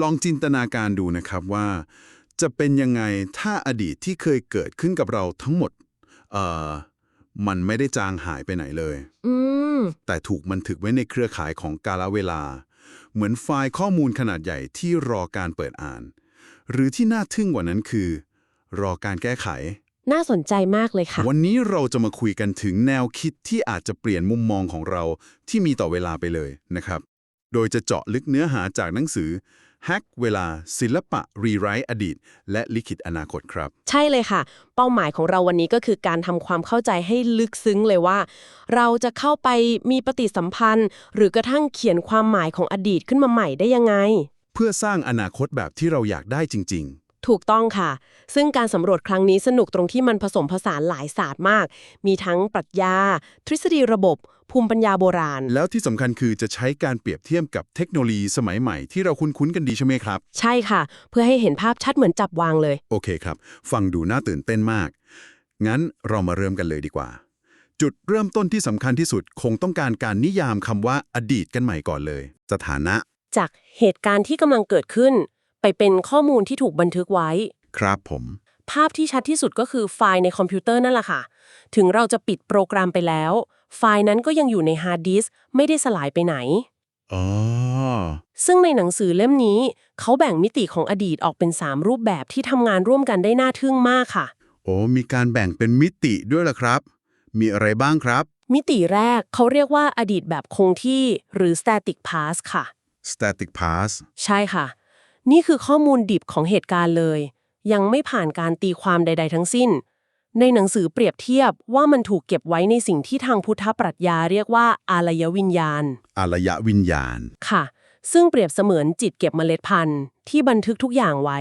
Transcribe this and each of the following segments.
ลองจินตนาการดูนะครับว่า จะเป็นยังไงถ้าอดีตที่เคยเกิดขึ้นกับเราทั้งหมด เอ่อ มันไม่ได้จางหายไปไหนเลย อืม แต่ถูกบันทึกไว้ในเครือข่ายของกาลเวลา เหมือนไฟล์ข้อมูลขนาดใหญ่ที่รอการเปิดอ่าน หรือที่น่าทึ่งกว่านั้นคือ รอการแก้ไข น่าสนใจมากเลยค่ะ วันนี้เราจะมาคุยกันถึงแนวคิดที่อาจจะเปลี่ยนมุมมองของเราที่มีต่อเวลาไปเลยนะครับ โดยจะเจาะลึกเนื้อหาจากหนังสือ Hack เวลาศิลปะรีไรต์อดีต และลิขิตอนาคตครับ ใช่เลยค่ะ เป้าหมายของเราวันนี้ก็คือการทำความเข้าใจให้ลึกซึ้งเลยว่า เราจะเข้าไปมีปฏิสัมพันธ์ หรือกระทั่งเขียนความหมายของอดีตขึ้นมาใหม่ได้ยังไง เพื่อสร้างอนาคตแบบที่เราอยากได้จริงถูกต้องค่ะ ซึ่งการสำรวจครั้งนี้สนุกตรงที่มันผสมผสานหลายศาสตร์มาก มีทั้งปรัชญา ทฤษฎีระบบ ภูมิปัญญาโบราณๆแล้วที่สำคัญคือจะใช้การเปรียบเทียบกับเทคโนโลยีสมัยใหม่ที่เราคุ้นๆกันดีใช่ไหมครับ ใช่ค่ะ เพื่อให้เห็นภาพชัดเหมือนจับวางเลย โอเคครับ ฟังดูน่าตื่นเต้นมาก งั้นเรามาเริ่มกันเลยดีกว่า จุดเริ่มต้นที่สำคัญที่สุดคงต้องการการนิยามคำว่าอดีตกันใหม่ก่อนเลย สถานะ จากเหตุการณ์ที่กำลังเกิดขึ้น ไปเป็นข้อมูลที่ถูกบันทึกไว้ ครับผม ภาพที่ชัดที่สุดก็คือไฟล์ในคอมพิวเตอร์นั่นแหละค่ะ ถึงเราจะปิดโปรแกรมไปแล้ว ไฟล์นั้นก็ยังอยู่ในฮาร์ดดิสก์ไม่ได้สลายไปไหน อ๋อ ซึ่งในหนังสือเล่มนี้ เขาแบ่งมิติของอดีตออกเป็น 3 รูปแบบที่ทำงานร่วมกันได้น่าทึ่งมากค่ะ โอ้มีการแบ่งเป็นมิติด้วยล่ะครับ มีอะไรบ้างครับ มิติแรกเขาเรียกว่าอดีตแบบคงที่หรือ static past ค่ะ static past ใช่ค่ะ นี่คือข้อมูลดิบของเหตุการณ์เลย ยังไม่ผ่านการตีความใด ๆ ทั้งสิ้น ในหนังสือเปรียบเทียบว่ามันถูกเก็บไว้ในสิ่งที่ทางพุทธปรัชญาเรียกว่าอารยวิญญาณ อารยวิญญาณ ค่ะ ซึ่งเปรียบเสมือนจิตเก็บเมล็ดพันธุ์ที่บันทึกทุกอย่างไว้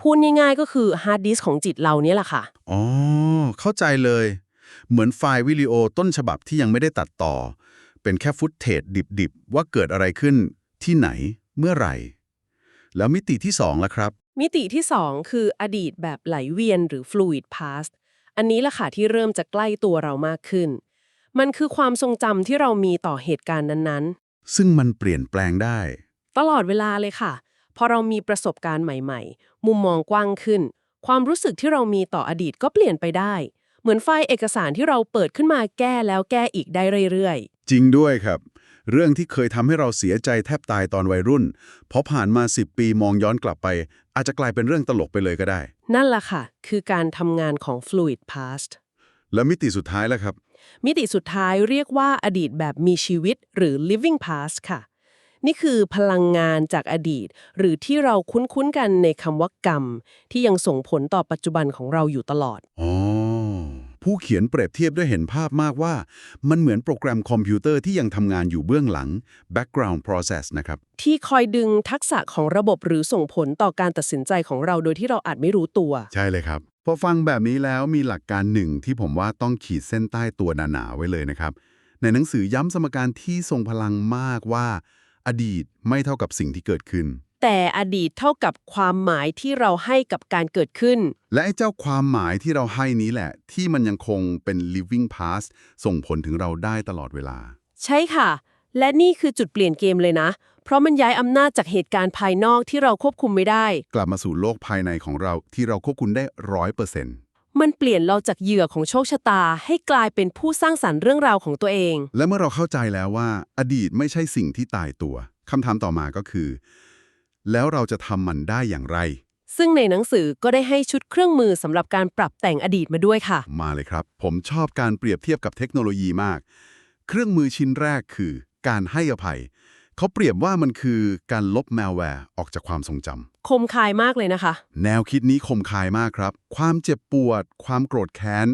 พูดง่ายๆก็คือฮาร์ดดิสก์ของจิตเราเนี่ยแหละค่ะ อ๋อ เข้าใจเลย เหมือนไฟล์วิดีโอต้นฉบับที่ยังไม่ได้ตัดต่อ เป็นแค่ฟุตเทจดิบๆ ว่าเกิดอะไรขึ้น ที่ไหน เมื่อไหร่ แล้วมิติที่สองล่ะครับ มิติที่ 2 คืออดีตแบบไหลเวียนหรือ fluid past อันนี้ล่ะค่ะที่เริ่มจะใกล้ตัวเรามากขึ้น มันคือความทรงจำที่เรามีต่อเหตุการณ์นั้นซึ่งมันเปลี่ยนแปลงได้ๆตลอดเวลาเลยค่ะ พอเรามีประสบการณ์ใหม่ๆ มุมมองกว้างขึ้น ความรู้สึกที่เรามีต่ออดีตก็เปลี่ยนไปได้ เหมือนไฟล์เอกสารที่เราเปิดขึ้นมาแก้แล้วแก้อีกได้เรื่อยจริงด้วยครับ เรื่องที่เคยทำให้เราเสียใจแทบตายตอนวัยรุ่นพอผ่านมา 10 ปีมองย้อนกลับไป อาจจะกลายเป็นเรื่องตลกไปเลยก็ได้ๆนั่นล่ะค่ะ คือการทำงานของ fluid past แล้วมิติสุดท้ายแล้วครับ มิติสุดท้ายเรียกว่าอดีตแบบมีชีวิตหรือ living past ค่ะ นี่คือพลังงานจากอดีต หรือที่เราคุ้นๆกันในคำว่ากรรม ที่ยังส่งผลต่อปัจจุบันของเราอยู่ตลอด อ๋อ ผู้เขียนเปรียบเทียบด้วยเห็นภาพมากว่า มันเหมือนโปรแกรมคอมพิวเตอร์ที่ยังทำงานอยู่เบื้องหลัง background process นะครับ ที่คอยดึงทักษะของระบบหรือส่งผลต่อการตัดสินใจของเราโดยที่เราอาจไม่รู้ตัว ใช่เลยครับ พอฟังแบบนี้แล้วมีหลักการหนึ่งที่ผมว่าต้องขีดเส้นใต้ตัวหนาๆไว้เลยนะครับ ในหนังสือย้ำสมการที่ทรงพลังมากว่า อดีตไม่เท่ากับสิ่งที่เกิดขึ้น แต่อดีตเท่ากับความหมายที่เราให้กับการเกิดขึ้น และไอ้เจ้าความหมายที่เราให้นี้แหละ ที่มันยังคงเป็น living past ส่งผลถึงเราได้ตลอดเวลา ใช่ค่ะ และนี่คือจุดเปลี่ยนเกมเลยนะ เพราะมันย้ายอำนาจจากเหตุการณ์ภายนอกที่เราควบคุมไม่ได้ กลับมาสู่โลกภายในของเราที่เราควบคุมได้ร้อยเปอร์เซ็นต์มันเปลี่ยนเราจากเหยื่อของโชคชะตา ให้กลายเป็นผู้สร้างสรรค์เรื่องราวของตัวเอง และเมื่อเราเข้าใจแล้วว่า อดีตไม่ใช่สิ่งที่ตายตัวคำถามต่อมาก็คือ แล้วเราจะทำมันได้อย่างไร ซึ่งในหนังสือก็ได้ให้ชุดเครื่องมือสำหรับการปรับแต่งอดีตมาด้วยค่ะ มาเลยครับ ผมชอบการเปรียบเทียบกับเทคโนโลยีมาก เครื่องมือชิ้นแรกคือ การให้อภัย เขาเปรียบว่ามันคือการลบแมลแวร์ออกจากความทรงจำคมคายมากเลยนะคะ แนวคิดนี้คมคายมากครับ ความเจ็บปวด ความโกรธแค้น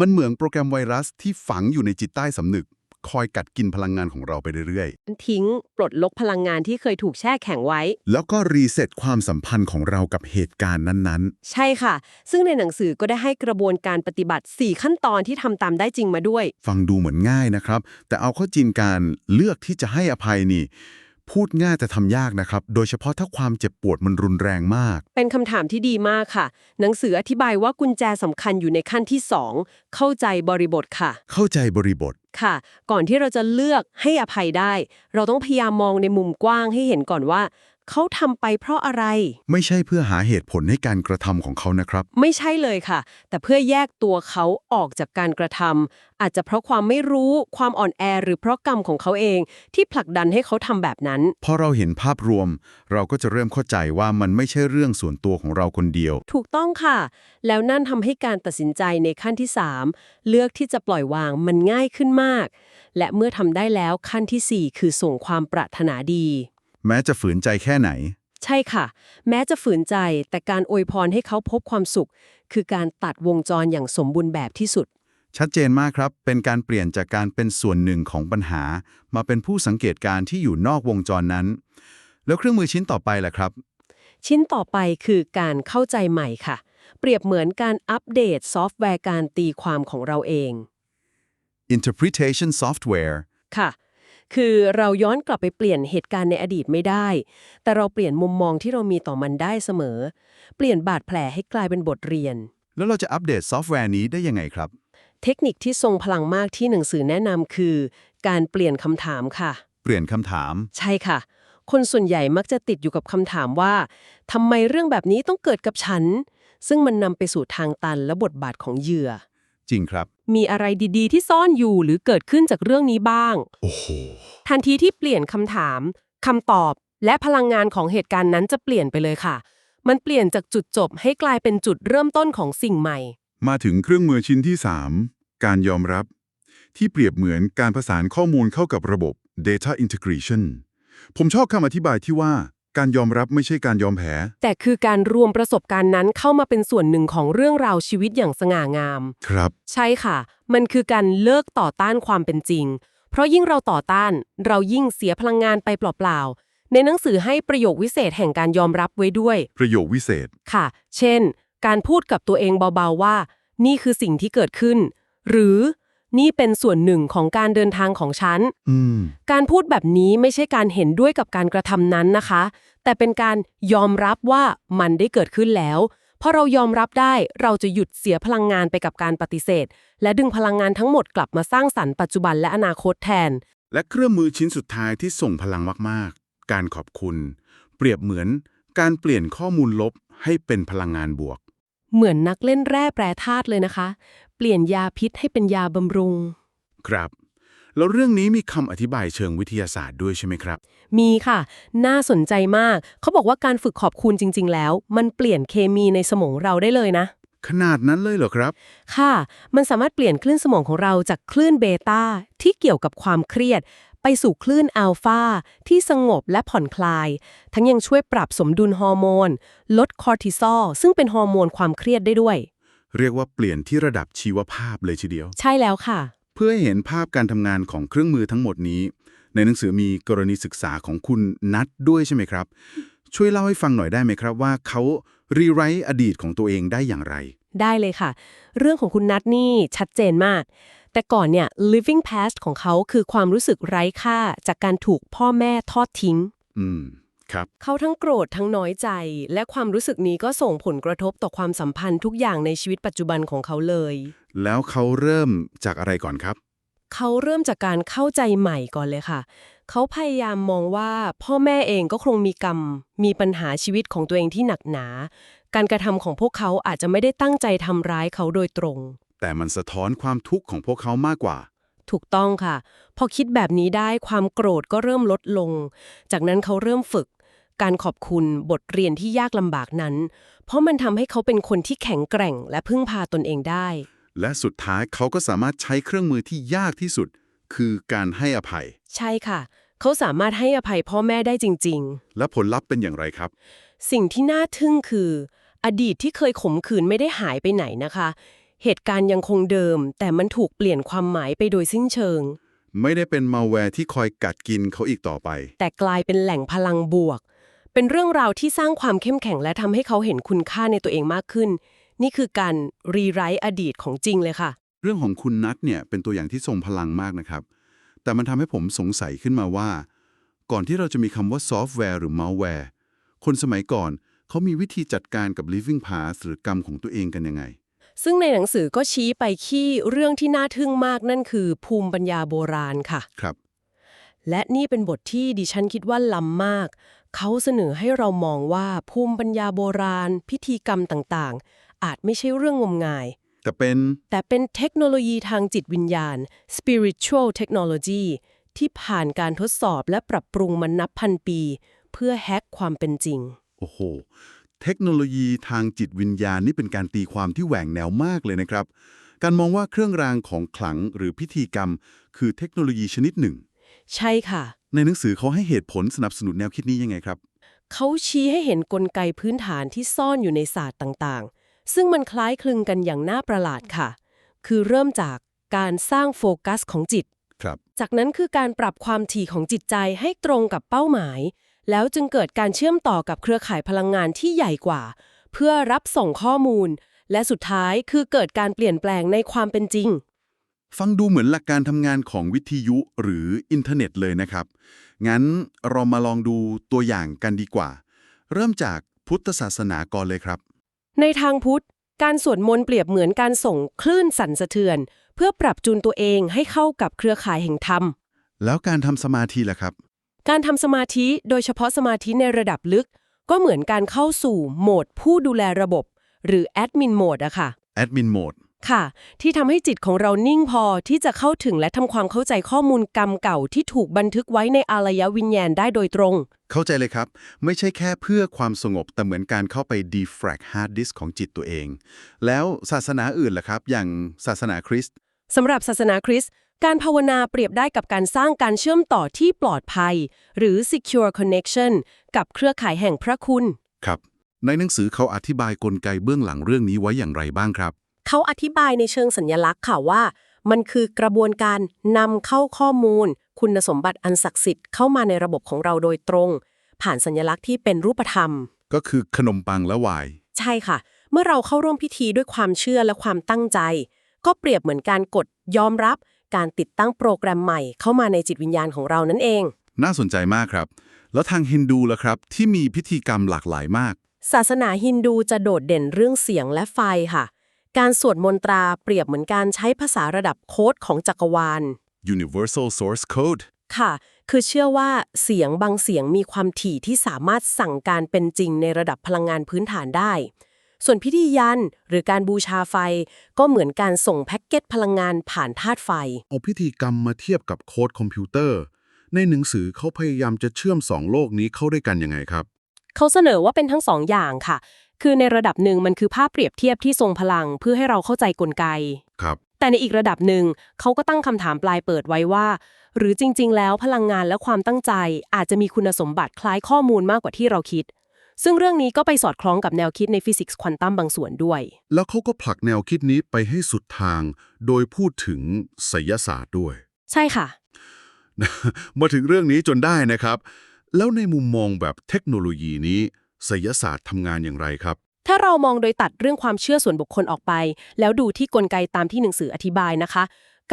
มันเหมือนโปรแกรมไวรัสที่ฝังอยู่ในจิตใต้สำนึก คอยกัดกินพลังงานของเราไปเรื่อยทิ้งปลดล็อกพลังงานที่เคยถูกแช่แข็งไว้ ๆ แล้วก็รีเซ็ตความสัมพันธ์ของเรากับเหตุการณ์นั้นใช่ค่ะ ซึ่งในหนังสือก็ได้ให้กระบวนการปฏิบัติ 4 ขั้นตอนที่ทำตามได้จริงมาด้วย ๆ ฟังดูเหมือนง่ายนะครับ แต่เอาเข้าจริงการเลือกที่จะให้อภัยนี่ พูดง่ายแต่ทำยากนะครับ โดยเฉพาะถ้าความเจ็บปวดมันรุนแรงมาก เป็นคำถามที่ดีมากค่ะ หนังสืออธิบายว่ากุญแจสำคัญอยู่ในขั้นที่ 2 เข้าใจบริบทค่ะ เข้าใจบริบทค่ะ ก่อนที่เราจะเลือกให้อภัยได้ เราต้องพยายามมองในมุมกว้างให้เห็นก่อนว่า เขาทำไปเพราะอะไร ไม่ใช่เพื่อหาเหตุผลให้การกระทำของเขานะครับ ไม่ใช่เลยค่ะ แต่เพื่อแยกตัวเขาออกจากการกระทำอาจจะเพราะความไม่รู้ ความอ่อนแอ หรือเพราะกรรมของเขาเอง ที่ผลักดันให้เขาทำแบบนั้น พอเราเห็นภาพรวม เราก็จะเริ่มเข้าใจว่ามันไม่ใช่เรื่องส่วนตัวของเราคนเดียว ถูกต้องค่ะ แล้วนั่นทำให้การตัดสินใจในขั้นที่ 3 เลือกที่จะปล่อยวางมันง่ายขึ้นมาก และเมื่อทำได้แล้วขั้นทีสี่4 คือส่งความปรารถนาดี แม้จะฝืนใจแค่ไหน ใช่ค่ะ แม้จะฝืนใจแต่การอวยพรให้เขาพบความสุข คือการตัดวงจรอย่างสมบูรณ์แบบที่สุด ชัดเจนมากครับ เป็นการเปลี่ยนจากการเป็นส่วนหนึ่งของปัญหา มาเป็นผู้สังเกตการณ์ที่อยู่นอกวงจรนั้น แล้วเครื่องมือชิ้นต่อไปล่ะครับ ชิ้นต่อไปคือการเข้าใจใหม่ค่ะ เปรียบเหมือนการอัปเดตซอฟต์แวร์การตีความของเราเอง interpretation software ค่ะ คือเราย้อนกลับไปเปลี่ยนเหตุการณ์ในอดีตไม่ได้ แต่เราเปลี่ยนมุมมองที่เรามีต่อมันได้เสมอ เปลี่ยนบาดแผลให้กลายเป็นบทเรียน แล้วเราจะอัปเดตซอฟต์แวร์นี้ได้ยังไงครับ เทคนิคที่ทรงพลังมากที่หนังสือแนะนำคือ การเปลี่ยนคำถามค่ะ เปลี่ยนคำถาม ใช่ค่ะ คนส่วนใหญ่มักจะติดอยู่กับคำถามว่าทำไมเรื่องแบบนี้ต้องเกิดกับฉัน ซึ่งมันนำไปสู่ทางตันและบทบาทของเหยื่อ จริงครับ มีอะไรดีๆ ที่ซ่อนอยู่หรือเกิดขึ้นจากเรื่องนี้บ้าง โอ้โห ทันทีที่เปลี่ยนคำถามคำตอบ และพลังงานของเหตุการณ์นั้นจะเปลี่ยนไปเลยค่ะ มันเปลี่ยนจากจุดจบให้กลายเป็นจุดเริ่มต้นของสิ่งใหม่ มาถึงเครื่องมือชิ้นที่ 3 การยอมรับ ที่เปรียบเหมือนการผสานข้อมูลเข้ากับระบบ data integration ผมชอบคำอธิบายที่ว่า การยอมรับไม่ใช่การยอมแพ้ แต่คือการรวมประสบการณ์นั้นเข้ามาเป็นส่วนหนึ่งของเรื่องราวชีวิตอย่างสง่างาม ครับ ใช่ค่ะ มันคือการเลิกต่อต้านความเป็นจริง เพราะยิ่งเราต่อต้าน เรายิ่งเสียพลังงานไปเปล่าๆ ในหนังสือให้ประโยควิเศษแห่งการยอมรับไว้ด้วย ประโยควิเศษ ค่ะ เช่น การพูดกับตัวเองเบาๆว่า นี่คือสิ่งที่เกิดขึ้น หรือ นี่เป็นส่วนหนึ่งของการเดินทางของฉัน อืม การพูดแบบนี้ไม่ใช่การเห็นด้วยกับการกระทำนั้นนะคะ แต่เป็นการยอมรับว่ามันได้เกิดขึ้นแล้ว เพราะเรายอมรับได้เราจะหยุดเสียพลังงานไปกับการปฏิเสธ และดึงพลังงานทั้งหมดกลับมาสร้างสรรค์ปัจจุบันและอนาคตแทน และเครื่องมือชิ้นสุดท้ายที่ส่งพลังมาก ๆ การขอบคุณ เปรียบเหมือนการเปลี่ยนข้อมูลลบให้เป็นพลังงานบวก เหมือนนักเล่นแร่แปรธาตุเลยนะคะ เปลี่ยนยาพิษให้เป็นยาบำรุง ครับ แล้วเรื่องนี้มีคำอธิบายเชิงวิทยาศาสตร์ด้วยใช่ไหมครับ มีค่ะ น่าสนใจมาก เขาบอกว่าการฝึกขอบคุณจริง ๆ แล้ว มันเปลี่ยนเคมีในสมองเราได้เลยนะ ขนาดนั้นเลยเหรอครับ ค่ะ มันสามารถเปลี่ยนคลื่นสมองของเราจากคลื่นเบต้าที่เกี่ยวกับความเครียด ไปสู่คลื่นอัลฟาที่สงบและผ่อนคลาย ทั้งยังช่วยปรับสมดุลฮอร์โมน ลดคอร์ติซอลซึ่งเป็นฮอร์โมนความเครียดได้ด้วย เรียกว่าเปลี่ยนที่ระดับชีวภาพเลยทีเดียว ใช่แล้วค่ะ เพื่อให้เห็นภาพการทำงานของเครื่องมือทั้งหมดนี้ ในหนังสือมีกรณีศึกษาของคุณนัทด้วยใช่ไหมครับ ช่วยเล่าให้ฟังหน่อยได้ไหมครับว่าเขารีไรต์อดีตของตัวเองได้อย่างไร ได้เลยค่ะ เรื่องของคุณนัทนี่ชัดเจนมาก แต่ก่อนเนี่ย living past ของเขาคือความรู้สึกไร้ค่าจากการถูกพ่อแม่ทอดทิ้ง อืม ครับ เขาทั้งโกรธทั้งน้อยใจ และความรู้สึกนี้ก็ส่งผลกระทบต่อความสัมพันธ์ทุกอย่างในชีวิตปัจจุบันของเขาเลย แล้วเขาเริ่มจากอะไรก่อนครับ เขาเริ่มจากการเข้าใจใหม่ก่อนเลยค่ะ เขาพยายามมองว่าพ่อแม่เองก็คงมีกรรม มีปัญหาชีวิตของตัวเองที่หนักหนา การกระทำของพวกเขาอาจจะไม่ได้ตั้งใจทำร้ายเขาโดยตรง แต่มันสะท้อนความทุกข์ของพวกเขามากกว่า ถูกต้องค่ะ พอคิดแบบนี้ได้ความโกรธก็เริ่มลดลง จากนั้นเขาเริ่มฝึก การขอบคุณบทเรียนที่ยากลำบากนั้น เพราะมันทำให้เขาเป็นคนที่แข็งแกร่ง และพึ่งพาตนเองได้ และสุดท้ายเขาก็สามารถใช้เครื่องมือที่ยากที่สุด คือการให้อภัย ใช่ค่ะ เขาสามารถให้อภัยพ่อแม่ได้จริงๆและผลลัพธ์เป็นอย่างไรครับสิ่งที่น่าทึ่งคือ อดีตที่เคยขมขื่นไม่ได้หายไปไหนนะคะ เหตุการณ์ยังคงเดิม แต่มันถูกเปลี่ยนความหมายไปโดยสิ้นเชิง ไม่ได้เป็นมาแวร์ที่คอยกัดกินเขาอีกต่อไป แต่กลายเป็นแหล่งพลังบวก เป็นเรื่องราวที่สร้างความเข้มแข็งและทำให้เขาเห็นคุณค่าในตัวเองมากขึ้น นี่คือการรีไรต์อดีตของจริงเลยค่ะ เรื่องของคุณนัทเนี่ยเป็นตัวอย่างที่ทรงพลังมากนะครับ แต่มันทำให้ผมสงสัยขึ้นมาว่า ก่อนที่เราจะมีคำว่าซอฟต์แวร์หรือ malware คนสมัยก่อนเขามีวิธีจัดการกับ living past หรือกรรมของตัวเองกันยังไง ซึ่งในหนังสือก็ชี้ไปที่เรื่องที่น่าทึ่งมากนั่นคือภูมิปัญญาโบราณค่ะ ครับ และนี่เป็นบทที่ดิฉันคิดว่าล้ำมาก เขาเสนอให้เรามองว่าภูมิปัญญาโบราณ พิธีกรรมต่างๆ อาจไม่ใช่เรื่องงมงาย แต่เป็นแต่เป็นเทคโนโลยีทางจิตวิญญาณ spiritual technology ที่ผ่านการทดสอบและปรับปรุงมันนับพันปี เพื่อแฮกความเป็นจริง โอ้โห เทคโนโลยีทางจิตวิญญาณนี่เป็นการตีความที่แหว่งแนวมากเลยนะครับ การมองว่าเครื่องรางของขลังหรือพิธีกรรม คือเทคโนโลยีชนิดหนึ่ง ใช่ค่ะ ในหนังสือเขาให้เหตุผลสนับสนุนแนวคิดนี้ยังไงครับ เขาชี้ให้เห็นกลไกพื้นฐานที่ซ่อนอยู่ในศาสตร์ต่างๆ ซึ่งมันคล้ายคลึงกันอย่างน่าประหลาดค่ะ คือเริ่มจากการสร้างโฟกัสของจิต ครับ จากนั้นคือการปรับความถี่ของจิตใจให้ตรงกับเป้าหมาย แล้วจึงเกิดการเชื่อมต่อกับเครือข่ายพลังงานที่ใหญ่กว่า เพื่อรับส่งข้อมูล และสุดท้ายคือเกิดการเปลี่ยนแปลงในความเป็นจริง ฟังดูเหมือนหลักการทำงานของวิทยุหรืออินเทอร์เน็ตเลยนะครับ งั้นเรามาลองดูตัวอย่างกันดีกว่า เริ่มจากพุทธศาสนาก่อนเลยครับ ในทางพุทธ การสวดมนต์เปรียบเหมือนการส่งคลื่นสั่นสะเทือน เพื่อปรับจูนตัวเองให้เข้ากับเครือข่ายแห่งธรรม แล้วการทำสมาธิล่ะครับ การทำสมาธิโดยเฉพาะสมาธิในระดับลึก ก็เหมือนการเข้าสู่โหมดผู้ดูแลระบบ หรือแอดมินโหมดอะค่ะแอดมินโหมดค่ะ ที่ทำให้จิตของเรานิ่งพอที่จะเข้าถึงและทำความเข้าใจข้อมูลกรรมเก่าที่ถูกบันทึกไว้ในอารยวิญญาณได้โดยตรง เข้าใจเลยครับ ไม่ใช่แค่เพื่อความสงบ แต่เหมือนการเข้าไป defrag hard disk ของจิตตัวเอง แล้วศาสนาอื่นล่ะครับ อย่างศาสนาคริสต์สำหรับศาสนาคริสต์ การภาวนาเปรียบได้กับการสร้างการเชื่อมต่อที่ปลอดภัย หรือ secure connection กับเครือข่ายแห่งพระคุณ ครับ ในหนังสือเขาอธิบายกลไกเบื้องหลังเรื่องนี้ไว้อย่างไรบ้างครับ เขาอธิบายในเชิงสัญลักษณ์ค่ะว่า มันคือกระบวนการนำเข้าข้อมูล คุณสมบัติอันศักดิ์สิทธิ์เข้ามาในระบบของเราโดยตรง ผ่านสัญลักษณ์ที่เป็นรูปธรรม ก็คือขนมปังและวายใช่ค่ะ เมื่อเราเข้าร่วมพิธีด้วยความเชื่อและความตั้งใจ ก็เปรียบเหมือนการกดยอมรับ การติดตั้งโปรแกรมใหม่เข้ามาในจิตวิญญาณของเรานั่นเอง น่าสนใจมากครับ แล้วทางฮินดูล่ะครับ ที่มีพิธีกรรมหลากหลายมาก ศาสนาฮินดูจะโดดเด่นเรื่องเสียงและไฟค่ะ การสวดมนตราเปรียบเหมือนการใช้ภาษาระดับโค้ดของจักรวาล universal source code ค่ะ คือเชื่อว่าเสียงบางเสียงมีความถี่ที่สามารถสั่งการเป็นจริงในระดับพลังงานพื้นฐานได้ ส่วนพิธียันหรือการบูชาไฟ ก็เหมือนการส่งแพ็กเก็ตพลังงานผ่านธาตุไฟ เอาพิธีกรรมมาเทียบกับโค้ดคอมพิวเตอร์ ในหนังสือเขาพยายามจะเชื่อมสองโลกนี้เข้าด้วยกันยังไงครับ เขาเสนอว่าเป็นทั้งสองอย่างค่ะ คือในระดับหนึ่งมันคือภาพเปรียบเทียบที่ทรงพลังเพื่อให้เราเข้าใจกลไก ครับ แต่ในอีกระดับหนึ่งเขาก็ตั้งคำถามปลายเปิดไว้ว่า หรือจริง ๆ แล้วพลังงานและความตั้งใจอาจจะมีคุณสมบัติคล้ายข้อมูลมากกว่าที่เราคิด ซึ่งเรื่องนี้ก็ไปสอดคล้องกับแนวคิดในฟิสิกส์ควอนตัมบางส่วนด้วย แล้วเขาก็ผลักแนวคิดนี้ไปให้สุดทาง โดยพูดถึงไสยศาสตร์ด้วย ใช่ค่ะ มาถึงเรื่องนี้จนได้นะครับ แล้วในมุมมองแบบเทคโนโลยีนี้ไสยศาสตร์ทำงานอย่างไรครับ ถ้าเรามองโดยตัดเรื่องความเชื่อส่วนบุคคลออกไป แล้วดูที่กลไกตามที่หนังสืออธิบายนะคะ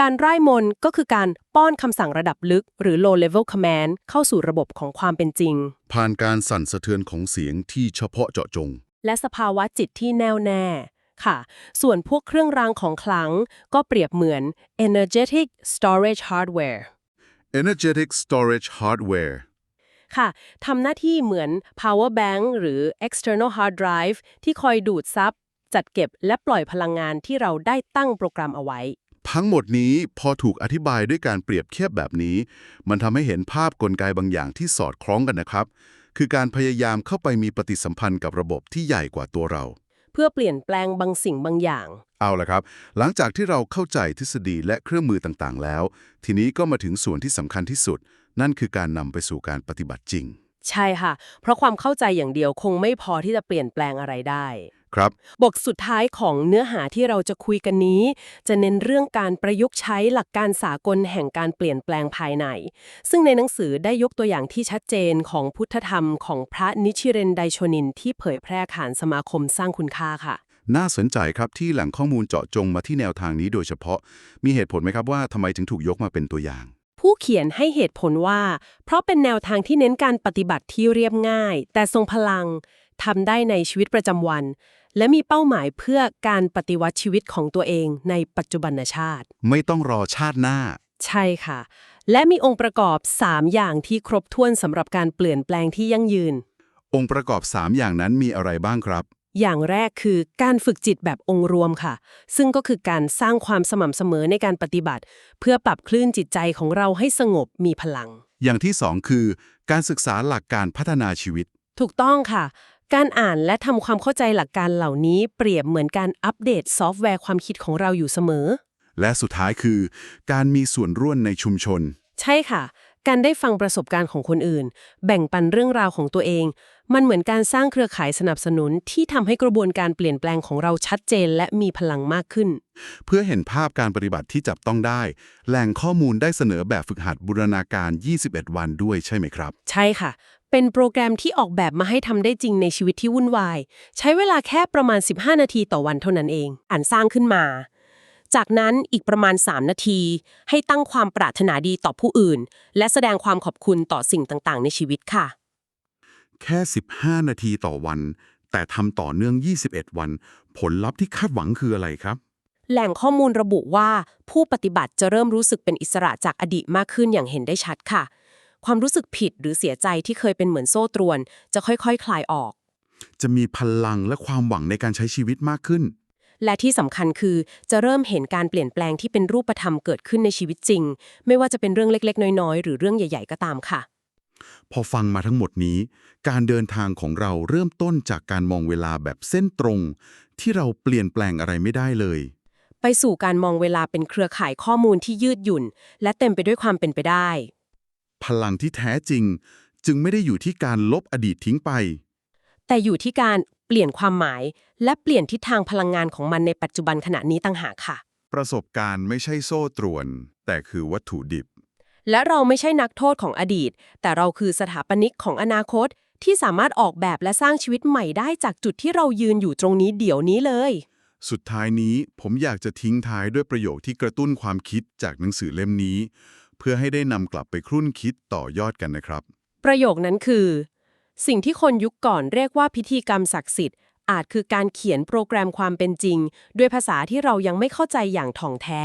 การไร้มนต์ก็คือการป้อนคำสั่งระดับลึก หรือ low level command เข้าสู่ระบบของความเป็นจริง ผ่านการสั่นสะเทือนของเสียงที่เฉพาะเจาะจง และสภาวะจิตที่แน่วแน่ค่ะ ส่วนพวกเครื่องรางของขลังก็เปรียบเหมือน energetic storage hardware energetic storage hardware ค่ะทำหน้าที่เหมือน power bank หรือ external hard drive ที่คอยดูดซับ จัดเก็บและปล่อยพลังงานที่เราได้ตั้งโปรแกรมเอาไว้ ทั้งหมดนี้พอถูกอธิบายด้วยการเปรียบเทียบแบบนี้ มันทำให้เห็นภาพกลไกบางอย่างที่สอดคล้องกันนะครับ คือการพยายามเข้าไปมีปฏิสัมพันธ์กับระบบที่ใหญ่กว่าตัวเรา เพื่อเปลี่ยนแปลงบางสิ่งบางอย่าง เอาละครับ หลังจากที่เราเข้าใจทฤษฎีและเครื่องมือต่างๆ แล้ว ทีนี้ก็มาถึงส่วนที่สำคัญที่สุด นั่นคือการนำไปสู่การปฏิบัติจริง ใช่ค่ะ เพราะความเข้าใจอย่างเดียวคงไม่พอที่จะเปลี่ยนแปลงอะไรได้ ครับ บทสุดท้ายของเนื้อหาที่เราจะคุยกันนี้ จะเน้นเรื่องการประยุกต์ใช้หลักการสากลแห่งการเปลี่ยนแปลงภายใน ซึ่งในหนังสือได้ยกตัวอย่างที่ชัดเจนของพุทธธรรมของพระนิชิเรนไดโชนิน ที่เผยแพร่ขานสมาคมสร้างคุณค่าค่ะ น่าสนใจครับที่แหล่งข้อมูลเจาะจงมาที่แนวทางนี้โดยเฉพาะ มีเหตุผลไหมครับว่าทำไมถึงถูกยกมาเป็นตัวอย่างผู้เขียนให้เหตุผลว่า เพราะเป็นแนวทางที่เน้นการปฏิบัติที่เรียบง่าย แต่ทรงพลังทำได้ในชีวิตประจำวัน และมีเป้าหมายเพื่อการปฏิวัติชีวิตของตัวเองในปัจจุบันชาติ ไม่ต้องรอชาติหน้า ใช่ค่ะ และมีองค์ประกอบ 3 อย่างที่ครบถ้วนสำหรับการเปลี่ยนแปลงที่ยั่งยืน องค์ประกอบ 3 อย่างนั้นมีอะไรบ้างครับอย่างแรกคือการฝึกจิตแบบองค์รวมค่ะ ซึ่งก็คือการสร้างความสม่ำเสมอในการปฏิบัติ เพื่อปรับคลื่นจิตใจของเราให้สงบมีพลัง อย่างที่2คือ การศึกษาหลักการพัฒนาชีวิต ถูกต้องค่ะ การอ่านและทำความเข้าใจหลักการเหล่านี้เปรียบเหมือนการอัปเดตซอฟต์แวร์ความคิดของเราอยู่เสมอ และสุดท้ายคือ การมีส่วนร่วมในชุมชน ใช่ค่ะ การได้ฟังประสบการณ์ของคนอื่น แบ่งปันเรื่องราวของตัวเอง มันเหมือนการสร้างเครือข่ายสนับสนุนที่ทำให้กระบวนการเปลี่ยนแปลงของเราชัดเจน และมีพลังมากขึ้น เพื่อเห็นภาพการปฏิบัติที่จับต้องได้ แหล่งข้อมูลได้เสนอแบบฝึกหัดบูรณาการ 21 วันด้วยใช่ไหมครับ ใช่ค่ะ เป็นโปรแกรมที่ออกแบบมาให้ทำได้จริงในชีวิตที่วุ่นวาย ใช้เวลาแค่ประมาณ 15 นาทีต่อวันเท่านั้นเอง อ่านสร้างขึ้นมา จากนั้นอีกประมาณ 3 นาที ให้ตั้งความปรารถนาดีต่อผู้อื่น และแสดงความขอบคุณต่อสิ่งต่างๆ ในชีวิตค่ะ แค่ 15 นาทีต่อวัน แต่ทำต่อเนื่อง 21 วัน ผลลัพธ์ที่คาดหวังคืออะไรครับ แหล่งข้อมูลระบุว่าผู้ปฏิบัติจะเริ่มรู้สึกเป็นอิสระจากอดีตมากขึ้นอย่างเห็นได้ชัดค่ะ ความรู้สึกผิดหรือเสียใจที่เคยเป็นเหมือนโซ่ตรวน จะค่อยๆคคลายออก จะมีพลังและความหวังในการใช้ชีวิตมากขึ้น และที่สำคัญคือจะเริ่มเห็นการเปลี่ยนแปลงที่เป็นรูปธรรมเกิดขึ้นในชีวิตจริง ไม่ว่าจะเป็นเรื่องเล็กๆ น้อยๆ หรือเรื่องใหญ่ๆ ก็ตามค่ะ พอฟังมาทั้งหมดนี้ การเดินทางของเราเริ่มต้นจากการมองเวลาแบบเส้นตรง ที่เราเปลี่ยนแปลงอะไรไม่ได้เลยไปสู่การมองเวลาเป็นเครือข่ายข้อมูลที่ยืดหยุ่น และเต็มไปด้วยความเป็นไปได้ พลังที่แท้จริง จึงไม่ได้อยู่ที่การลบอดีตทิ้งไป แต่อยู่ที่การเปลี่ยนความหมาย และเปลี่ยนทิศทางพลังงานของมันในปัจจุบันขณะนี้ต่างหากค่ะ ประสบการณ์ไม่ใช่โซ่ตรวน แต่คือวัตถุดิบ และเราไม่ใช่นักโทษของอดีต แต่เราคือสถาปนิกของอนาคต ที่สามารถออกแบบและสร้างชีวิตใหม่ได้จากจุดที่เรายืนอยู่ตรงนี้เดี๋ยวนี้เลย สุดท้ายนี้ผมอยากจะทิ้งท้ายด้วยประโยคที่กระตุ้นความคิดจากหนังสือเล่มนี้ เพื่อให้ได้นำกลับไปครุ่นคิดต่อยอดกันนะครับ ประโยคนั้นคือ สิ่งที่คนยุคก่อนเรียกว่าพิธีกรรมศักดิ์สิทธิ์ อาจคือการเขียนโปรแกรมความเป็นจริง ด้วยภาษาที่เรายังไม่เข้าใจอย่างถ่องแท้